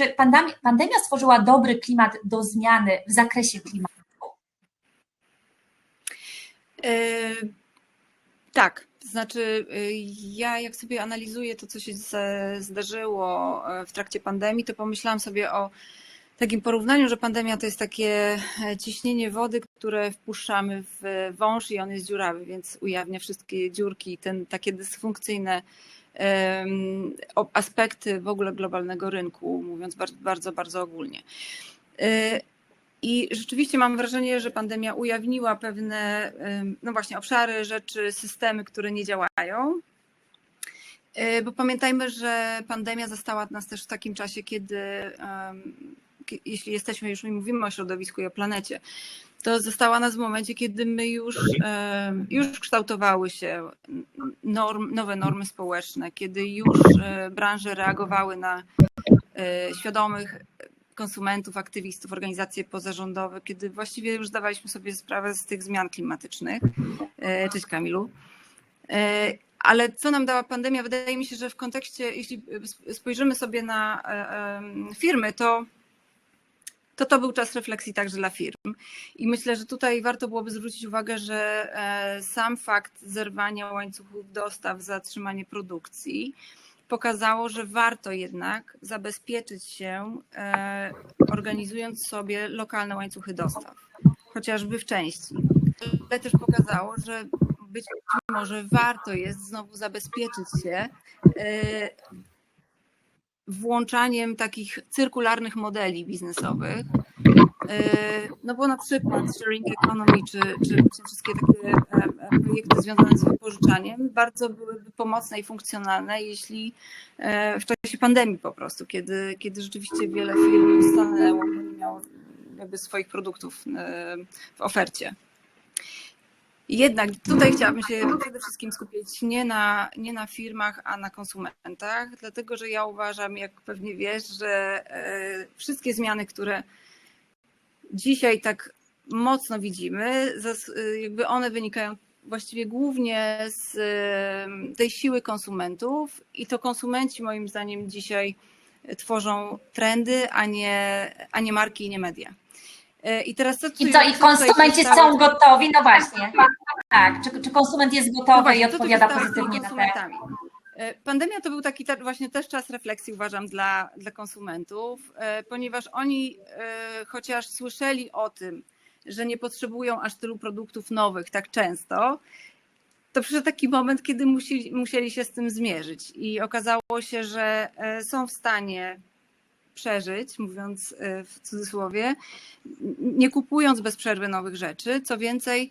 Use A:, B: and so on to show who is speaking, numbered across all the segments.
A: czy pandemia, stworzyła dobry klimat do zmiany w zakresie klimatu?
B: Yy, tak, znaczy yy, ja jak sobie analizuję to, co się zdarzyło e, w trakcie pandemii, to pomyślałam sobie o takim porównaniu, że pandemia to jest takie e, ciśnienie wody, które wpuszczamy w wąż i on jest dziurawy, więc ujawnia wszystkie dziurki, ten takie dysfunkcyjne aspekty w ogóle globalnego rynku, mówiąc bardzo, bardzo, bardzo ogólnie. E, I rzeczywiście mam wrażenie, że pandemia ujawniła pewne, no właśnie, obszary, rzeczy, systemy, które nie działają. E, bo pamiętajmy, że pandemia zastała nas też w takim czasie, kiedy jeśli jesteśmy, już mówimy o środowisku i o planecie, to została nas w momencie, kiedy my już, już kształtowały się norm, nowe normy społeczne, kiedy już e, branże reagowały na e, świadomych konsumentów, aktywistów, organizacje pozarządowe, kiedy właściwie już zdawaliśmy sobie sprawę z tych zmian klimatycznych. E, cześć Kamilu. Ale co nam dała pandemia? Wydaje mi się, że w kontekście, jeśli spojrzymy sobie na firmy, to to to był czas refleksji także dla firm. I myślę, że tutaj warto byłoby zwrócić uwagę, że e, sam fakt zerwania łańcuchów dostaw, zatrzymanie produkcji pokazało, że warto jednak zabezpieczyć się, e, organizując sobie lokalne łańcuchy dostaw, chociażby w części. Ale też pokazało, że być może warto jest znowu zabezpieczyć się e, włączaniem takich cyrkularnych modeli biznesowych. E, no bo na przykład sharing economy, czy, czy wszystkie takie e, e, projekty związane z wypożyczaniem bardzo byłyby pomocne i funkcjonalne, jeśli w czasie pandemii po prostu, kiedy, kiedy rzeczywiście wiele firm stanęło, nie miało jakby swoich produktów w ofercie. Jednak tutaj chciałabym się przede wszystkim skupić nie na, nie na firmach, a na konsumentach, dlatego że ja uważam, jak pewnie wiesz, że e, wszystkie zmiany, które dzisiaj tak mocno widzimy, jakby one wynikają właściwie głównie z e, tej siły konsumentów i to konsumenci moim zdaniem dzisiaj tworzą trendy, a nie, a nie marki i nie media.
A: E, I teraz co, I co, i konsumenci są gotowi? No właśnie. Tak, czy, czy konsument jest gotowy no właśnie, i odpowiada pozytywnie na te...
B: E, pandemia to był taki właśnie też czas refleksji, uważam, dla, dla konsumentów, e, ponieważ oni chociaż słyszeli o tym, że nie potrzebują aż tylu produktów nowych tak często, to przyszedł taki moment, kiedy musieli, musieli się z tym zmierzyć i okazało się, że są w stanie przeżyć, mówiąc e, w cudzysłowie, nie kupując bez przerwy nowych rzeczy. Co więcej,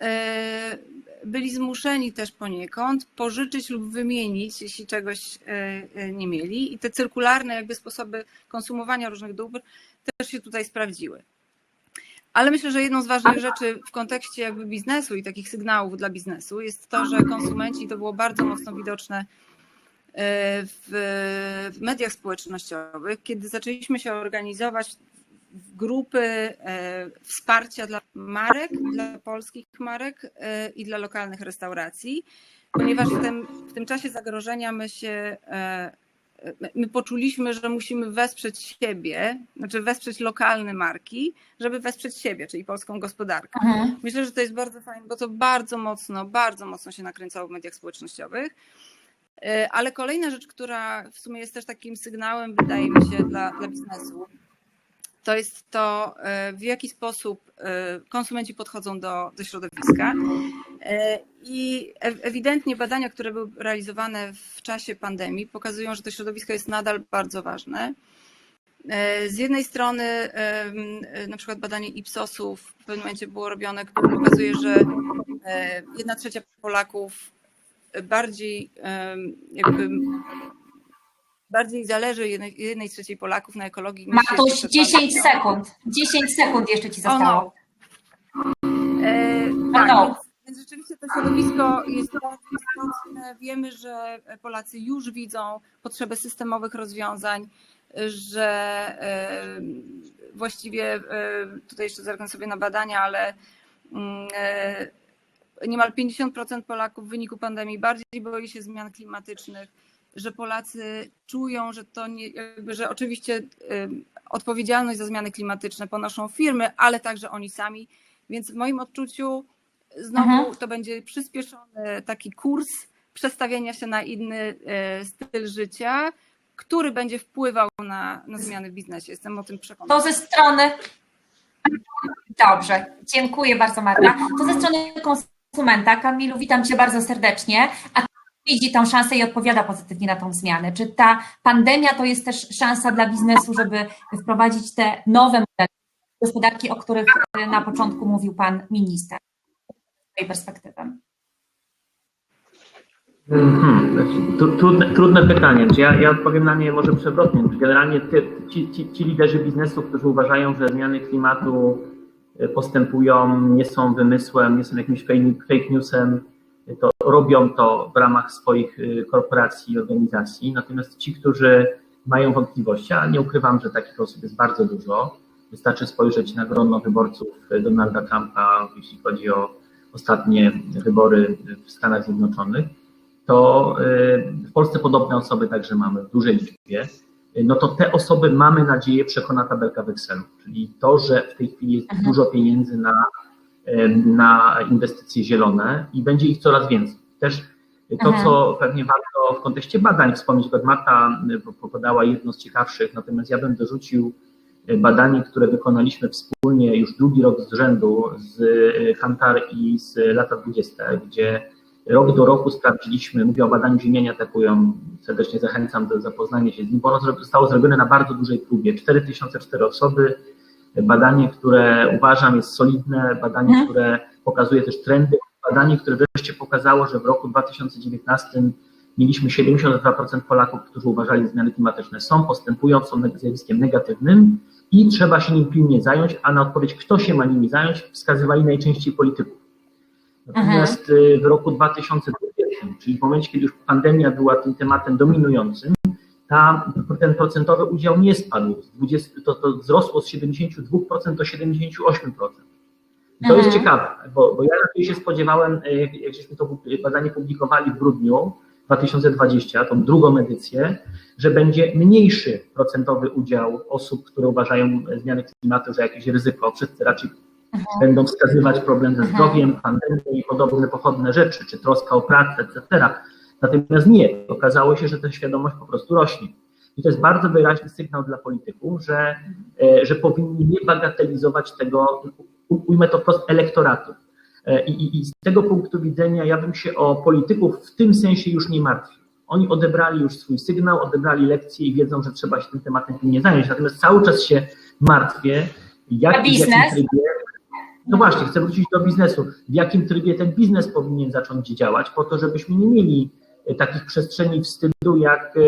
B: e, byli zmuszeni też poniekąd pożyczyć lub wymienić, jeśli czegoś e, nie mieli. I te cyrkularne jakby sposoby konsumowania różnych dóbr też się tutaj sprawdziły. Ale myślę, że jedną z ważnych rzeczy w kontekście jakby biznesu i takich sygnałów dla biznesu jest to, że konsumenci, to było bardzo mocno widoczne w, w mediach społecznościowych, kiedy zaczęliśmy się organizować w grupy e, wsparcia dla marek, dla polskich marek e, i dla lokalnych restauracji, ponieważ w tym, w tym czasie zagrożenia my się e, my poczuliśmy, że musimy wesprzeć siebie, znaczy wesprzeć lokalne marki, żeby wesprzeć siebie, czyli polską gospodarkę. Mhm. Myślę, że to jest bardzo fajne, bo to bardzo mocno, bardzo mocno się nakręcało w mediach społecznościowych. E, ale kolejna rzecz, która w sumie jest też takim sygnałem, wydaje mi się, dla, dla biznesu, to jest to, e, w jaki sposób e, konsumenci podchodzą do, do środowiska. I ewidentnie badania, które były realizowane w czasie pandemii, pokazują, że to środowisko jest nadal bardzo ważne. Z jednej strony, na przykład badanie Ipsosu w pewnym momencie było robione, które pokazuje, że jedna trzecia Polaków bardziej jakby bardziej zależy jednej, jednej trzeciej Polaków na ekologii.
A: Matuś, 10 sekund. 10 sekund jeszcze ci zostało.
B: Oh no. E, tak, no. Więc, więc, rzeczywiście to środowisko jest bardzo istotne. Wiemy, że Polacy już widzą potrzebę systemowych rozwiązań, że e, właściwie e, tutaj jeszcze zerknę sobie na badania, ale mm, e, niemal 50% Polaków w wyniku pandemii bardziej boi się zmian klimatycznych. że Polacy czują, że to nie, jakby, że oczywiście odpowiedzialność za zmiany klimatyczne ponoszą firmy, ale także oni sami. Więc w moim odczuciu znowu mhm. to będzie przyspieszony taki kurs przestawiania się na inny styl życia, który będzie wpływał na, na zmiany w biznesie. Jestem o tym przekonana.
A: To ze strony. Dobrze, dziękuję bardzo Marta. To ze strony konsumenta. Kamilu, witam Cię bardzo serdecznie. A widzi tą szansę i odpowiada pozytywnie na tą zmianę. Czy ta pandemia to jest też szansa dla biznesu, żeby wprowadzić te nowe modele gospodarki, o których na początku mówił Pan Minister? Tej perspektywy.
C: Hmm, trudne, trudne pytanie. Czy ja, ja odpowiem na nie może przewrotnie. Generalnie ci, ci, ci liderzy biznesu, którzy uważają, że zmiany klimatu postępują, nie są wymysłem, nie są jakimś fake newsem, to robią to w ramach swoich e, korporacji i organizacji. Natomiast ci, którzy mają wątpliwości, a nie ukrywam, że takich osób jest bardzo dużo, wystarczy spojrzeć na grono wyborców Donalda Trumpa, jeśli chodzi o ostatnie wybory w Stanach Zjednoczonych to y, w Polsce podobne osoby także mamy w dużej liczbie, no to te osoby mamy nadzieję przekona tabelka Wexelu, czyli to, że w tej chwili jest mhm. dużo pieniędzy na, na inwestycje zielone i będzie ich coraz więcej. Też to, mhm. co pewnie warto w kontekście badań wspomnieć, bo Marta podała jedno z ciekawszych, natomiast ja bym dorzucił y, badanie, które wykonaliśmy wspólnie już drugi rok z rzędu z Kantar i z lata 20, gdzie Rok do roku sprawdziliśmy, mówię o badaniu ziemienia atakują, serdecznie zachęcam do zapoznania się z nim, bo ono zostało zrobione na bardzo dużej próbie, 4004 osoby, badanie, które uważam jest solidne, badanie, mhm. które pokazuje też trendy, badanie, które wreszcie pokazało, że w roku 2019 mieliśmy 72% Polaków, którzy uważali, że zmiany klimatyczne są, postępują, są zjawiskiem negatywnym i trzeba się nim pilnie zająć, a na odpowiedź, kto się ma nimi zająć, wskazywali najczęściej polityków. Natomiast mhm. w roku 2020, czyli w momencie, kiedy już pandemia była tym tematem dominującym, ta, ten procentowy udział nie spadł. Z 20, to, to wzrosło z 72% do 78%. I to mhm. jest ciekawe, bo, bo ja raczej się spodziewałem, e, jak, żeśmy to badanie publikowali w grudniu 2020, tą drugą edycję, że będzie mniejszy procentowy udział osób, które uważają zmiany klimatu za jakieś ryzyko. Wszyscy raczej. Będą wskazywać problem ze mhm. zdrowiem, pandemię i podobne pochodne rzeczy, czy troska o pracę, etc. Natomiast nie, okazało się, że ta świadomość po prostu rośnie. I to jest bardzo wyraźny sygnał dla polityków, że, e, że powinni nie bagatelizować tego, ujmę to wprost, elektoratu. E, I, i, I z tego punktu widzenia ja bym się o polityków w tym sensie już nie martwił. Oni odebrali już swój sygnał, odebrali lekcję i wiedzą, że trzeba się tym tematem nie zająć. Natomiast cały czas się martwię, jak, w jakim trybie, no właśnie, chcę wrócić do biznesu. W jakim trybie ten biznes powinien zacząć działać, po to, żebyśmy nie mieli e, takich przestrzeni wstydu, jak e,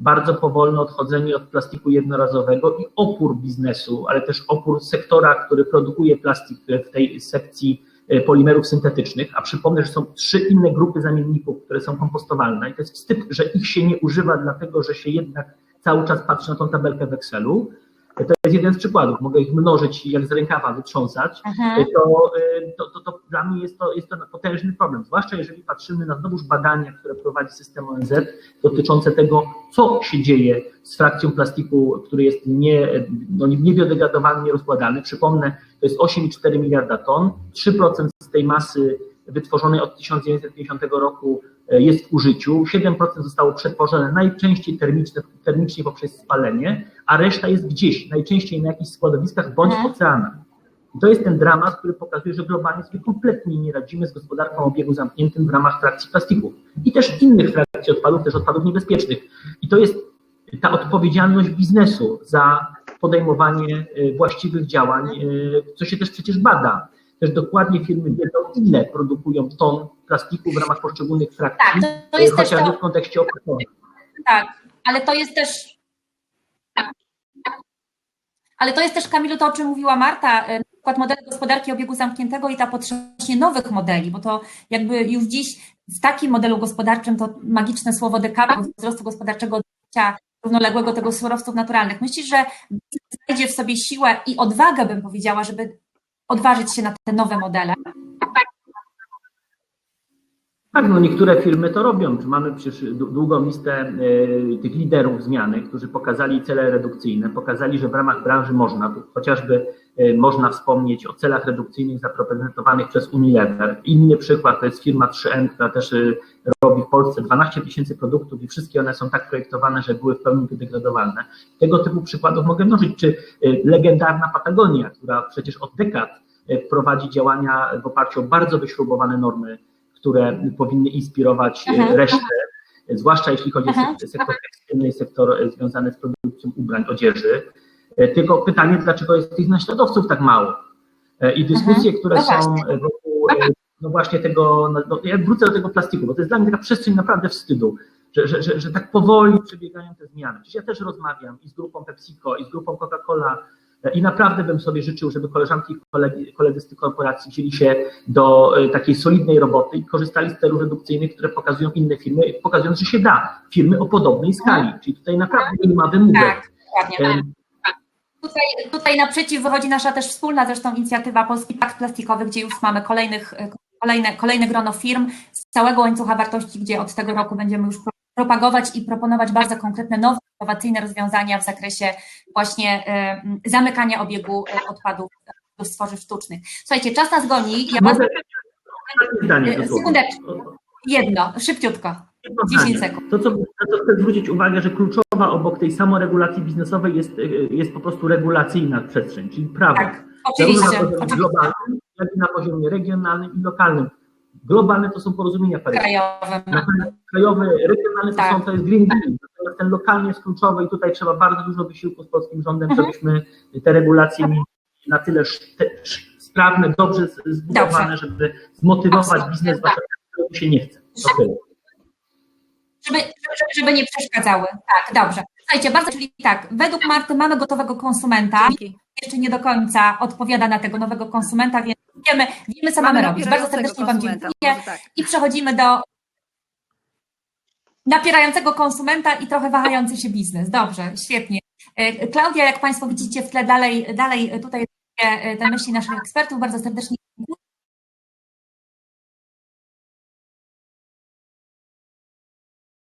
C: bardzo powolne odchodzenie od plastiku jednorazowego i opór biznesu, ale też opór sektora, który produkuje plastik w tej sekcji e, polimerów syntetycznych, a przypomnę, że są trzy inne grupy zamienników, które są kompostowalne. I to jest wstyd, że ich się nie używa, dlatego że się jednak cały czas patrzy na tą tabelkę w Excelu, to jest jeden z przykładów. Mogę ich mnożyć i jak z rękawa wytrząsać. Mhm. To, to, to, to, dla mnie jest to, jest to potężny problem. Zwłaszcza jeżeli patrzymy na znowuż badania, które prowadzi system ONZ dotyczące tego, co się dzieje z frakcją plastiku, który jest nie, no, niebiodegradowalny, nierozkładalny. Przypomnę, to jest 8,4 miliarda ton. 3% z tej masy wytworzonej od 1950 roku e, jest w użyciu, 7% zostało przetworzone najczęściej termicznie, termicznie poprzez spalenie, a reszta jest gdzieś, najczęściej na jakichś składowiskach bądź w mhm. oceanach. I to jest ten dramat, który pokazuje, że globalnie sobie kompletnie nie radzimy z gospodarką o obiegu zamkniętym w ramach frakcji plastików i też innych frakcji odpadów, też odpadów niebezpiecznych. I to jest ta odpowiedzialność biznesu za podejmowanie e, właściwych działań, e, co się też przecież bada też dokładnie firmy wiedzą, ile produkują ton plastiku w ramach poszczególnych frakcji, tak, to, jest chociażby też to, w kontekście opakowań.
A: Tak, ale to jest też ale to jest też, Kamilu, to o czym mówiła Marta, e, na przykład model gospodarki obiegu zamkniętego i ta potrzeba nowych modeli, bo to jakby już dziś w takim modelu gospodarczym to magiczne słowo dekarbon wzrostu gospodarczego równoległego tego surowców naturalnych. Myślisz, że znajdzie w sobie siłę i odwagę, bym powiedziała, żeby odważyć się na te nowe modele?
C: Tak, no niektóre firmy to robią. Mamy przecież dłu- długą listę e, tych liderów zmiany, którzy pokazali cele redukcyjne, pokazali, że w ramach branży można, chociażby e, można wspomnieć o celach redukcyjnych zaprezentowanych przez Unilever. Inny przykład to jest firma 3M, która też e, robi w Polsce 12 tysięcy produktów i wszystkie one są tak projektowane, że były w pełni biodegradowalne. Tego typu przykładów mogę mnożyć, czy legendarna Patagonia, która przecież od dekad prowadzi działania w oparciu o bardzo wyśrubowane normy które powinny inspirować e,
A: Mhm.
C: resztę, zwłaszcza jeśli chodzi
A: Mhm.
C: o sek- sektor tekstylny i sektor e, związany z produkcją ubrań, odzieży. E, Tylko pytanie, dlaczego jest tych naśladowców tak mało? I dyskusje, które
A: No
C: są
A: właśnie.
C: e, wokół no właśnie tego, no, no, ja wrócę do tego plastiku, bo to jest dla mnie taka przestrzeń naprawdę wstydu, że, że, że, że tak powoli przebiegają te zmiany. Przecież ja też rozmawiam i z grupą PepsiCo, i z grupą Coca-Cola, i naprawdę bym sobie życzył, żeby koleżanki i koledzy, koledzy z tych korporacji wzięli się do e, takiej solidnej roboty i korzystali z celów redukcyjnych, które pokazują inne firmy, pokazując, że się da. Firmy o podobnej skali, czyli tutaj naprawdę nie ma wymówek.
A: Tak, dokładnie.
C: E,
A: Tutaj, tutaj naprzeciw wychodzi nasza też wspólna zresztą inicjatywa Polski Pakt Plastikowy, gdzie już mamy kolejnych, kolejne, kolejne grono firm z całego łańcucha wartości, gdzie od tego roku będziemy już propagować i proponować bardzo konkretne, nowe, innowacyjne rozwiązania w zakresie właśnie e, zamykania obiegu e, odpadów z tworzyw sztucznych. Słuchajcie, czas nas goni. Ja
C: Mogę- Ostatnie zdanie.
A: E,
C: dosłownie.
A: sekundeczkę. jedno, szybciutko. 10 sekund.
C: To, co, na co chcę zwrócić uwagę, że kluczowa obok tej samoregulacji biznesowej jest, y, jest po prostu regulacyjna przestrzeń, czyli prawo.
A: Tak,
C: Zarówno
A: oczywiście.
C: na poziomie globalnym, jak i na poziomie regionalnym i lokalnym. Globalne to są porozumienia paryskie. Krajowe, regionalne to,
A: Tak.
C: są, to jest green deal. Natomiast ten lokalny jest kluczowy i tutaj trzeba bardzo dużo wysiłku z polskim rządem,
A: Mhm.
C: żebyśmy te regulacje mieli na tyle sprawne, dobrze zbudowane, żeby zmotywować
A: Absolutnie,
C: biznes,
A: tak.
C: któremu się nie chce. To tyle.
A: żeby, żeby, żeby nie przeszkadzały. Tak, dobrze. Słuchajcie, bardzo, czyli tak, według Marty mamy gotowego konsumenta, jeszcze nie do końca odpowiada na tego nowego konsumenta, więc wiemy, wiemy co mamy, robić. Bardzo serdecznie Wam dziękuję
B: tak.
A: i przechodzimy do napierającego konsumenta i trochę wahający się biznes. Dobrze, świetnie. E, Klaudia, jak Państwo widzicie w tle, dalej, dalej tutaj te myśli naszych ekspertów. Bardzo serdecznie